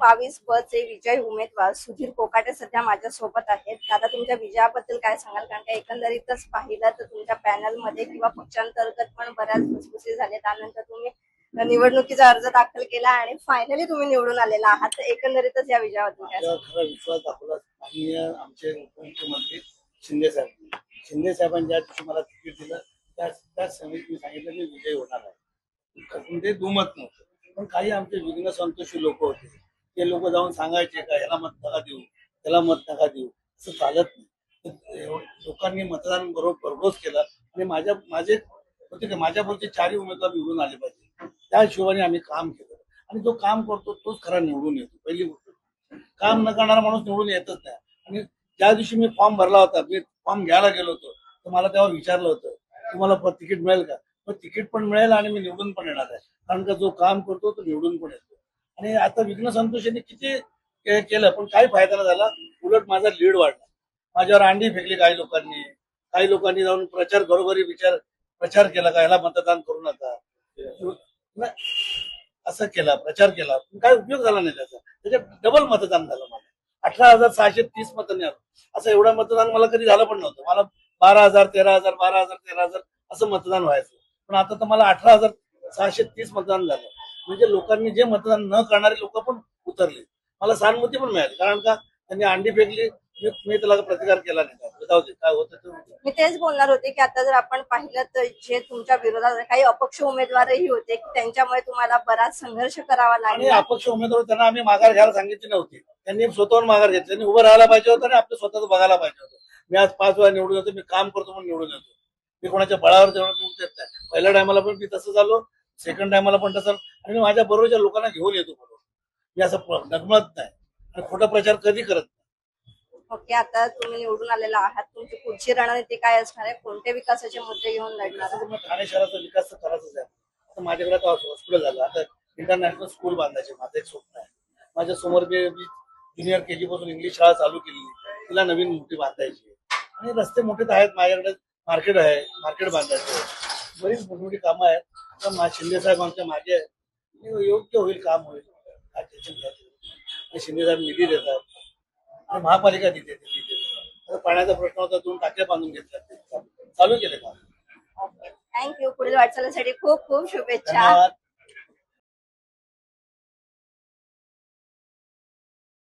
बावीस ब चे विजयी उमेदवार सुधीर कोकाटे सध्या माझ्या सोबत आहेत दादा तुमच्या विजयाबद्दल काय सांगाल? कारण का एकंदरीतच पाहिलं तर तुमच्या पॅनलमध्ये किंवा पक्षांतर्गत पण बऱ्याच फुसफुसी झाले त्यानंतर तुम्ही निवडणुकीचा अर्ज दाखल केला आणि फायनली तुम्ही निवडून आलेला आहात. तर एकंदरीतच या विजयाबद्दल काय माझ्यावर खरा विश्वास दाखवला माननीय आमचे उपमुख्यमंत्री शिंदे साहेब. शिंदे साहेबांनी ज्या दिवशी मला तिकीट दिलं त्याच त्याच समितीत मी सांगितलं मी विजय होणार आहे. म्हणजे दुमत नव्हतं. पण काही आमचे विघ्न संतोषी लोक होते. ते लोक जाऊन सांगायचे का याला मत नका देऊ त्याला मत नका देऊ. असं चालत नाही. लोकांनी मतदान बरोबर भरघोस केलं. आणि माझ्या माझे होते का चारही उमेदवार निवडून आले पाहिजे. त्या हिशोबाने आम्ही काम केलं. आणि जो काम करतो तोच खरा निवडून येतो. पहिली गोष्ट. काम न करणारा माणूस निवडून येतच नाही. आणि ज्या दिवशी मी फॉर्म भरला होता मी फॉर्म घ्यायला गेलो होतो तर मला तेव्हा विचारलं होतं तुम्हाला तिकीट मिळेल का? मग तिकीट पण मिळेल आणि मी निवडून पण येणार आहे. कारण का जो काम करतो तो निवडून पण येतो. आणि आता विघ्न संतोषांनी किती केलं पण काही फायदा झाला. उलट माझा लीड वाढला. माझ्यावर अंडी फेकली काही लोकांनी. काही लोकांनी जाऊन प्रचार घरोघरी विचार प्रचार केला का? याला मतदान करू नका. असं केला प्रचार केला. पण काय उपयोग झाला नाही त्याचा. त्याच्यात डबल मतदान झालं मला. अठरा हजार सहाशे तीस मतदान झालं. असं एवढं मतदान मला कधी झालं पण नव्हतं. मला बारा हजार तेरा हजार बारा हजार तेरा हजार असं मतदान व्हायचं. पण आता तर मला अठरा हजार सहाशे तीस मतदान झालं. म्हणजे लोकांनी जे मतदान न करणारे लोक पण उतरले. मला सहानुभूती पण मिळाली. कारण का? त्यांनी अंडी फेकली. मी त्याला प्रतिकार केला नाही. काय होतं. मी तेच बोलणार होते की आता जर आपण पाहिलं तर जे तुमच्या विरोधात काही अपक्ष उमेदवारही होते त्यांच्यामुळे तुम्हाला बराच संघर्ष करावा आणि लागला. अपक्ष उमेदवार त्यांना आम्ही माघार घ्यायला सांगितली नव्हती. त्यांनी स्वतःहून माघार घेतली. त्यांनी उभं राहायला पाहिजे होतं आणि आपलं स्वतःच बघायला पाहिजे होतं. मी आज पाच वेळा निवडून येतो. मी काम करतो म्हणून निवडून येतो. मी कोणाच्या बळावर नाही. पहिल्या टायमाला पण मी तसं झालो. सेकंड टायमाला पण तसं आणि मी माझ्या बरोबरच्या लोकांना घेऊन येतो बरोबर मी असं डगमगत नाही. आणि खोटा प्रचार कधी करत नाही. ओके आता तुम्ही निवडून आलेला आहात. तुमची पुढची रणनीती काय असणार आहे? कोणते विकासाचे मुद्दे घेऊन लढणार आहात? मग ठाणे शहराचा विकास तर करायचाच आहे. आता माझ्याकडे आता हॉस्पिटल झालं. आता इंटरनॅशनल स्कूल बांधायचे. माझं एक स्वप्न आहे. माझ्यासमोर मी ज्युनियर के जी पासून इंग्लिश शाळा चालू केली तिला नवीन मोठी बांधायची आणि रस्ते मोठे तर आहेत. माझ्याकडे मार्केट आहे. मार्केट बांधायचं आहे. बरीच मोठी मोठी कामं आहेत. आता मा- शिंदे साहेब आमच्या मागे आहेत आणि योग्य होईल काम होईल. आणि शिंदे साहेब निधी देतात. आणि महापालिका निधी देते निधी देते. आता पाण्याचा प्रश्न होता दोन टाक्या बांधून घेतल्या चालू केले काम. थँक्यू पुढील वाटचालीसाठी खूप खूप शुभेच्छा. धन्यवाद.